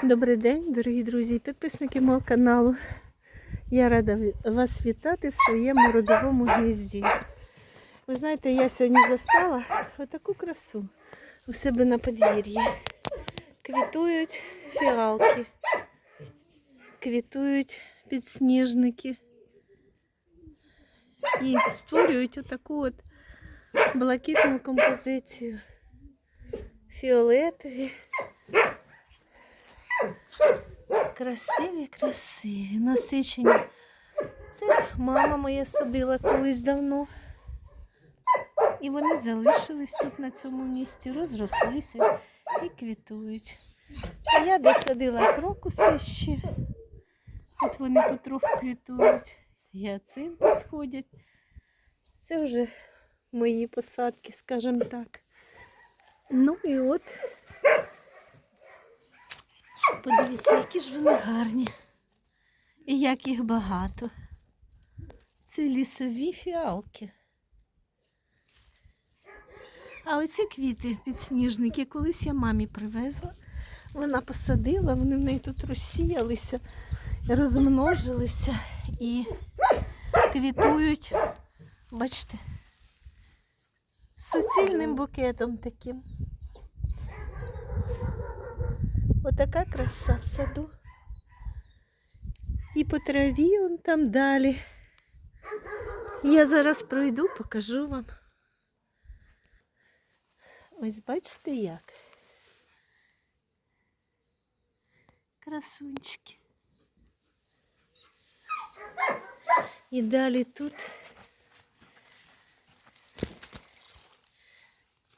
Добрий день, дорогі друзі і підписники мого каналу. Я рада вас вітати в своєму родовому гнізді. Ви знаєте, я сьогодні застала отаку красу у себе на подвір'ї. Квітують фіалки, квітують підсніжники і створюють отаку от блакитну композицію. Фіолетові. Красиві, красиві, насичені. Це мама моя садила колись давно. І вони залишились тут на цьому місці, розрослися і квітують. Я досадила крокуси ще. От вони потроху квітують. Гіацинти сходять. Це вже мої посадки, скажімо так. Ну і от Подивіться, які ж вони гарні. І як їх багато. Це лісові фіалки. А оці квіти підсніжники колись я мамі привезла. Вона посадила, вони в неї тут розсіялися, розмножилися і квітують, бачите, суцільним букетом таким. Отака краса в саду. І по траві он там далі. Я зараз пройду, покажу вам. Ось бачите як. Красунчики. І далі тут.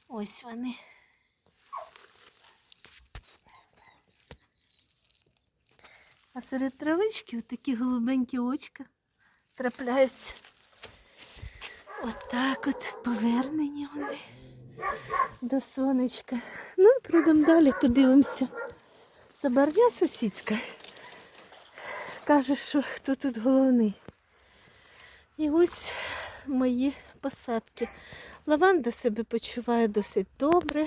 Ось вони. А серед травички такі голубенькі очка трапляються. Отак от повернені вони до сонечка. Ну, пройдемо далі, подивимося. Собарня сусідська. Каже, що хто тут головний. І ось мої посадки. Лаванда себе почуває досить добре.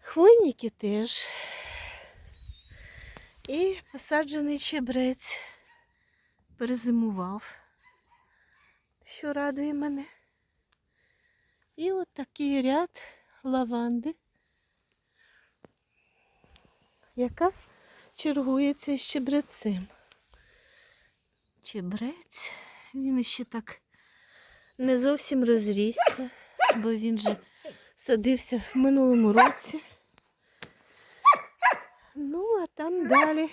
Хвойники теж. І посаджений чебрець перезимував, що радує мене. І от такий ряд лаванди, яка чергується з чебрецем. Чебрець, він ще так не зовсім розрісся, бо він же садився в минулому році. Там далі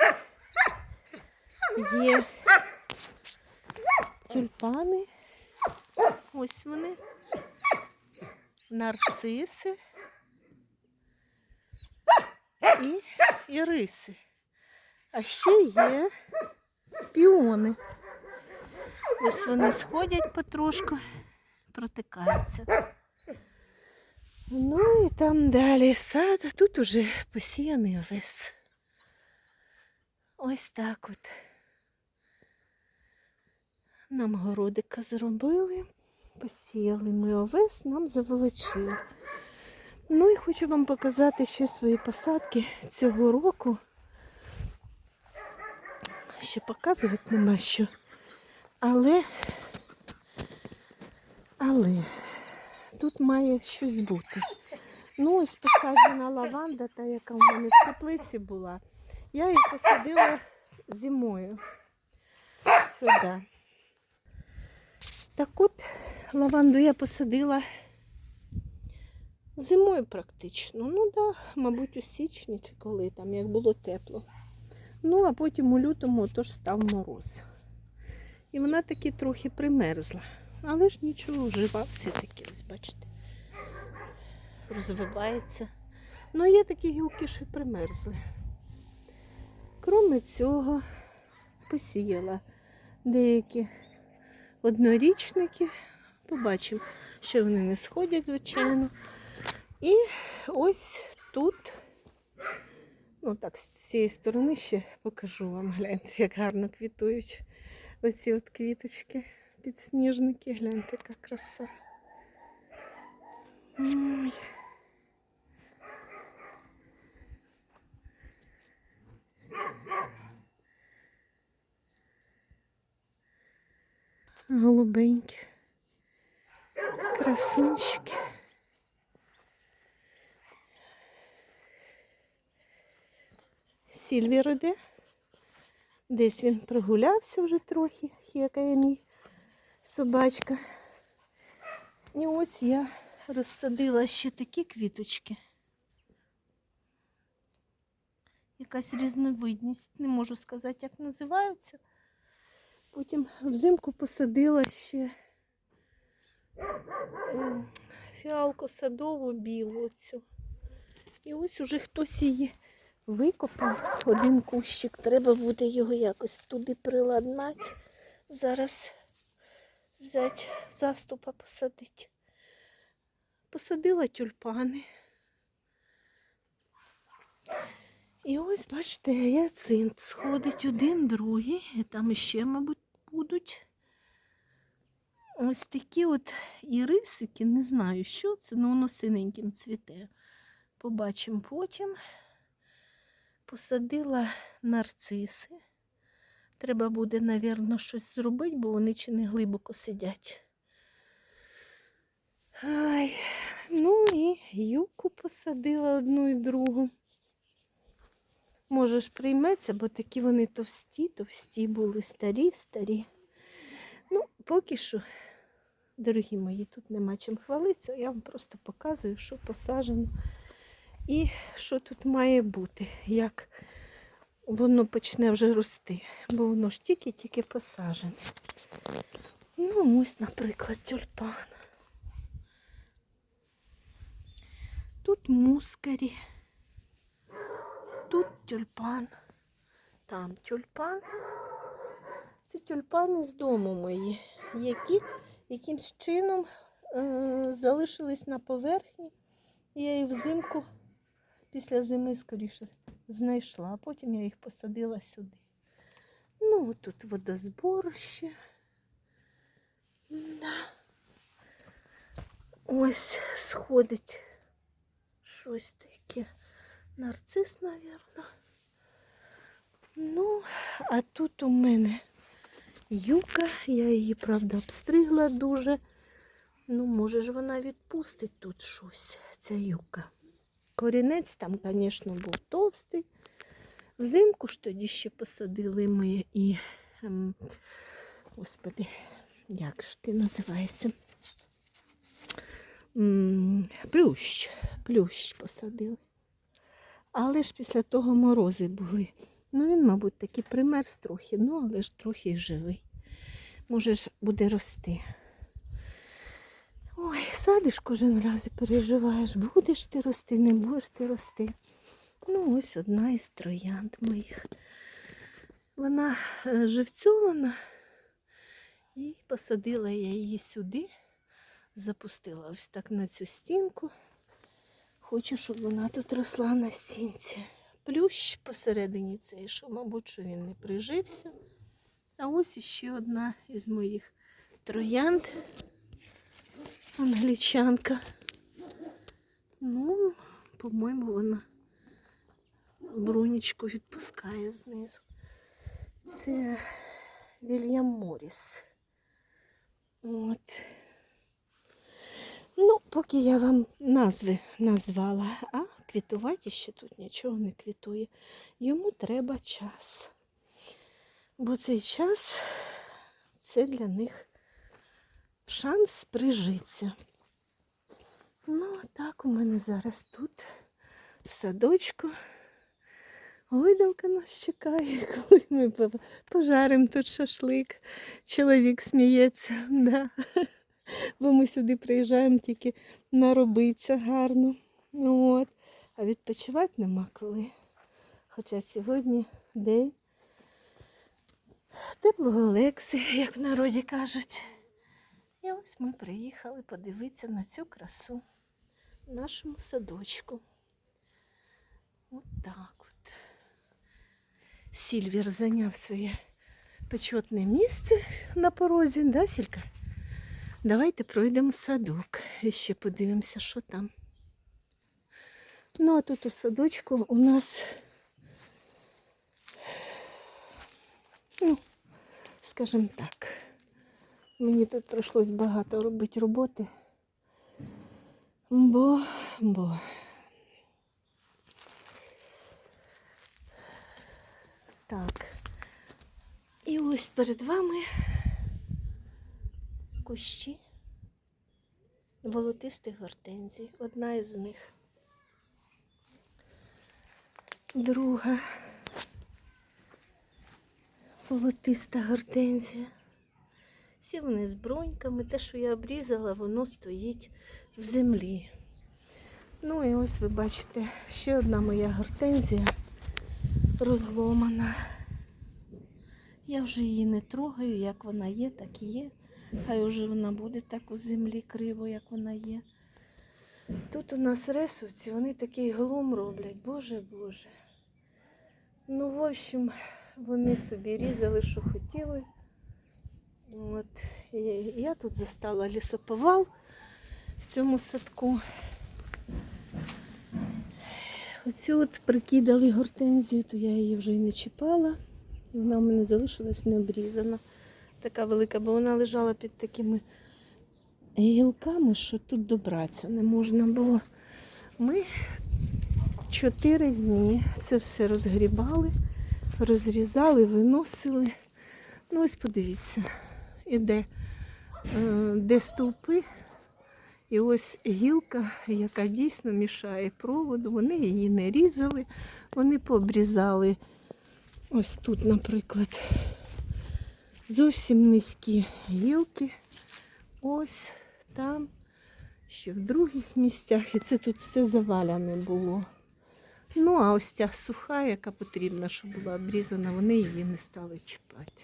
є тюльпани. Ось вони. Нарциси і іриси. А ще є піони. Ось вони сходять потрошку, протикаються. Ну і там далі сад, тут уже посіяний овес. Ось так от. Нам городика зробили, посіяли ми овес, нам заволочили. Ну і хочу вам показати ще свої посадки цього року. Ще показувати нема що. Але, але тут має щось бути. Ну, ось посаджена лаванда, та яка в мене в теплиці була. Я її посадила зимою сюди. Так от лаванду я посадила зимою практично. Ну да, мабуть, у січні чи коли там, як було тепло. Ну, а потім у лютому тож став мороз. І вона таки трохи примерзла. Але ж нічого, жива все-таки, ось бачите. Розвивається. Ну, є такі гілки, що й примерзли. Кроме цього, посіяла деякі однорічники. Побачимо, що вони не сходять, звичайно. І ось тут, ну так, з цієї сторони ще покажу вам, гляньте, як гарно квітують оці от квіточки, підсніжники. Гляньте, яка краса. Ой. Голубенькі. Красунчики. Сільвір іде. Десь він прогулявся вже трохи, хекає мій собачка. І ось я розсадила ще такі квіточки. Якась різновидність, не можу сказати, як називаються. Потім взимку посадила ще фіалку садову білу цю. І ось уже хтось її викопав. Один кущик. Треба буде його якось туди приладнати. Зараз взяти заступа посадити. Посадила тюльпани. І ось, бачите, гіацинт сходить один, другий, і там іще, мабуть, будуть. Ось такі от ірисики, не знаю, що це, але воно синеньким цвіте. Побачимо потім. Посадила нарциси. Треба буде, напевно, щось зробити, бо вони чи не глибоко сидять. Ай, ну і юку посадила одну і другу. Може ж прийметься, бо такі вони товсті, товсті були, старі, старі. Ну, поки що, дорогі мої, тут нема чим хвалитися. Я вам просто показую, що посаджено і що тут має бути, як воно почне вже рости, бо воно ж тільки-тільки посаджене. Ну, ось, наприклад, тюльпан. Тут мускарі, тут тюльпан, там тюльпан. Це тюльпани з дому мої, які якимсь чином е- залишились на поверхні. Я їх взимку після зими, скоріше, знайшла, а потім я їх посадила сюди. Ну, тут водозборище. Да. Ось сходить щось таке. Нарцис, мабуть. Ну, а тут у мене юка, я її, правда, обстригла дуже. Ну, може ж вона відпустить тут щось, ця юка. Корінець там, звісно, був товстий. Взимку ж тоді ще посадили ми і, ем, господи, як ж ти називаєшся? М, Плющ, плющ посадили. Але ж після того морози були. Ну, він, мабуть, таки примерз трохи, ну, але ж трохи живий. Може ж буде рости. Ой, садиш кожен раз і переживаєш, будеш ти рости, не будеш ти рости. Ну, ось одна із троянд моїх. Вона е, живцьована і посадила я її сюди, запустила ось так на цю стінку. Хочу, щоб вона тут росла на стінці. Плющ посередині цей, що, мабуть, що він не прижився. А ось іще одна із моїх троянд. Англічанка. Ну, по-моєму, вона брунічку відпускає знизу. Це Вільям Моріс. От. Ну, поки я вам назви назвала, а квітувати ще тут нічого не квітує. Йому треба час. Бо цей час це для них шанс прижитися. Ну, так у мене зараз тут, в садочку. Гойдалка нас чекає, коли ми пожаримо тут шашлик. Чоловік сміється, да. Бо ми сюди приїжджаємо тільки наробитися гарно. От. А відпочивати нема коли. Хоча сьогодні день теплого Олекси, як в народі кажуть. І ось ми приїхали подивитися на цю красу в нашому садочку. От так от. Сільвір зайняв своє почетне місце на порозі, да, Сілька? Давайте пройдемо садок і ще подивимося, що там. Ну, а тут у садочку у нас, ну, скажімо так, Мені тут прийшлось багато робити роботи. Бо, бо. Так. І ось перед вами кущі волотистих гортензій. Одна із них. Друга волотиста гортензія. Всі вони з броньками. Те, що я обрізала, воно стоїть в землі. Ну і ось ви бачите, ще одна моя гортензія розломана. Я вже її не трогаю, як вона є, так і є. Хай вже вона буде так у землі криво, як вона є. Тут у нас ресовці, вони такий глум роблять, боже Боже. Ну, в общем, вони собі різали, що хотіли. От. І я тут застала лісоповал в цьому садку. Оцю от прикидали гортензію, то я її вже і не чіпала. Вона в мене залишилась не обрізана. Така велика, бо вона лежала під такими гілками, що тут добратися не можна було. Ми чотири дні це все розгрібали, розрізали, виносили. Ну ось подивіться, іде е, де стовпи, і ось гілка, яка дійсно мішає проводу. Вони її не різали, вони пообрізали ось тут, наприклад, зовсім низькі гілки. Ось там, ще в других місцях. І це тут все заваляне було. Ну, а ось ця суха, яка потрібна, щоб була обрізана, вони її не стали чіпати.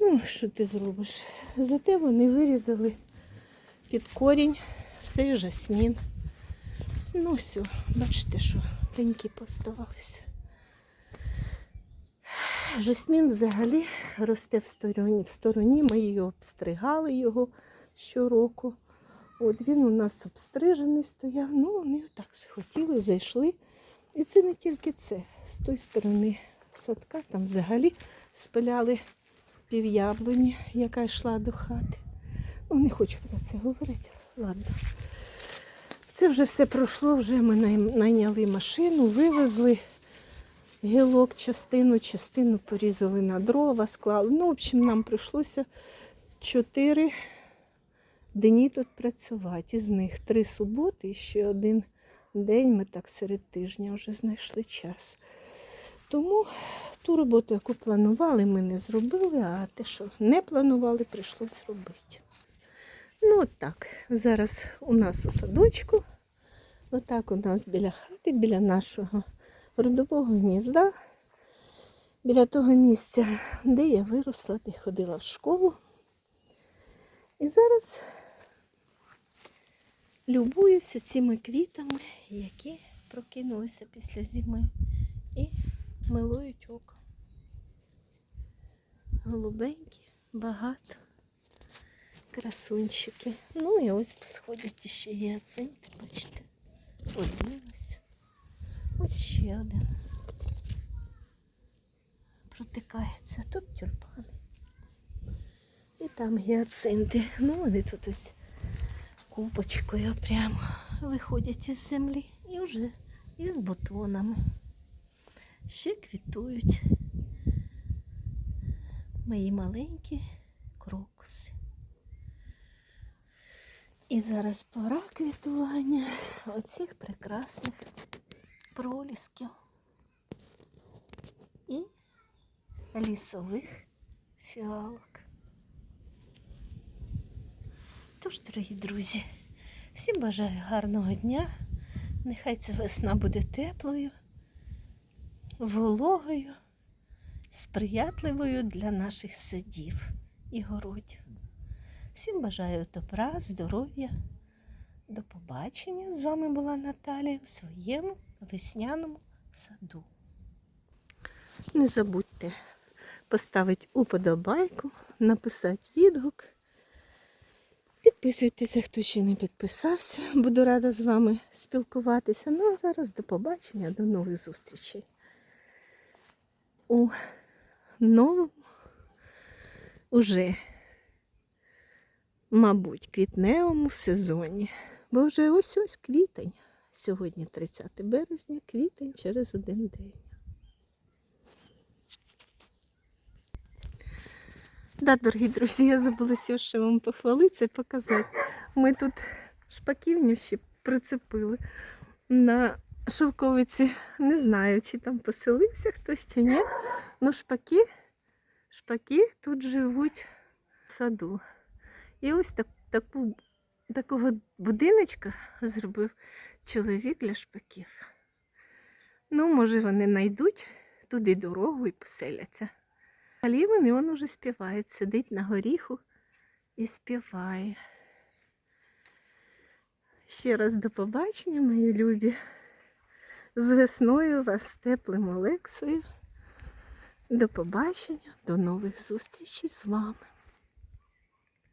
Ну, що ти зробиш? Зате вони вирізали під корінь цей жасмін. Ну, все, бачите, що пеньки поставалися. Жасмін взагалі росте в стороні. В стороні ми її обстригали його щороку. От він у нас обстрижений стояв. Ну, вони так захотіли, зайшли. І це не тільки це. З тої сторони садка там взагалі спиляли пів'яблуні, яка йшла до хати. Ну, не хочу про це говорити. Ладно. Це вже все пройшло, вже ми найняли машину, вивезли гілок, частину, частину порізали на дрова, склали. Ну, в общем, нам прийшлося чотири дні тут працювати. Із них три суботи і ще один день ми так серед тижня вже знайшли час. Тому ту роботу, яку планували, ми не зробили, а те, що не планували, прийшлось робити. Ну, от так. Зараз у нас у садочку. Отак у нас біля хати, біля нашого родового гнізда, біля того місця, де я виросла, де ходила в школу. І зараз любуюся цими квітами, які прокинулися після зими і милують око. Голубенькі, багато, красунчики. Ну і ось сходять іще гіацинти, бачите. Один ще один. Протикається. Тут тюльпани. І там гіацинти. Ну, вони тут ось купочкою прямо виходять із землі і вже із бутонами. Ще квітують мої маленькі крокуси. І зараз пора квітування оцих прекрасних пролісків і лісових фіалок. Тож, дорогі друзі, всім бажаю гарного дня. Нехай ця весна буде теплою, вологою, сприятливою для наших садів і городів. Всім бажаю добра, здоров'я. До побачення. З вами була Наталія в своєму весняному саду. Не забудьте поставити уподобайку, написати відгук. Підписуйтеся, хто ще не підписався. Буду рада з вами спілкуватися. Ну а зараз до побачення, до нових зустрічей. У новому уже мабуть, квітневому сезоні. Бо вже ось ось квітень. Сьогодні 30 березня, квітень через один день. Да, дорогі друзі, я забулася ще вам похвалитися і показати. Ми тут шпаківню ще прицепили на шовковиці. Не знаю, чи там поселився хтось чи ні. Ну, шпаки, шпаки тут живуть в саду. І ось так, таку, такого будиночка зробив чоловік для шпаків. Ну, може, вони знайдуть туди дорогу і поселяться. Але вони он уже співають, сидить на горіху і співає. Ще раз до побачення, мої любі. З весною вас теплим Олексою. До побачення, до нових зустрічей з вами.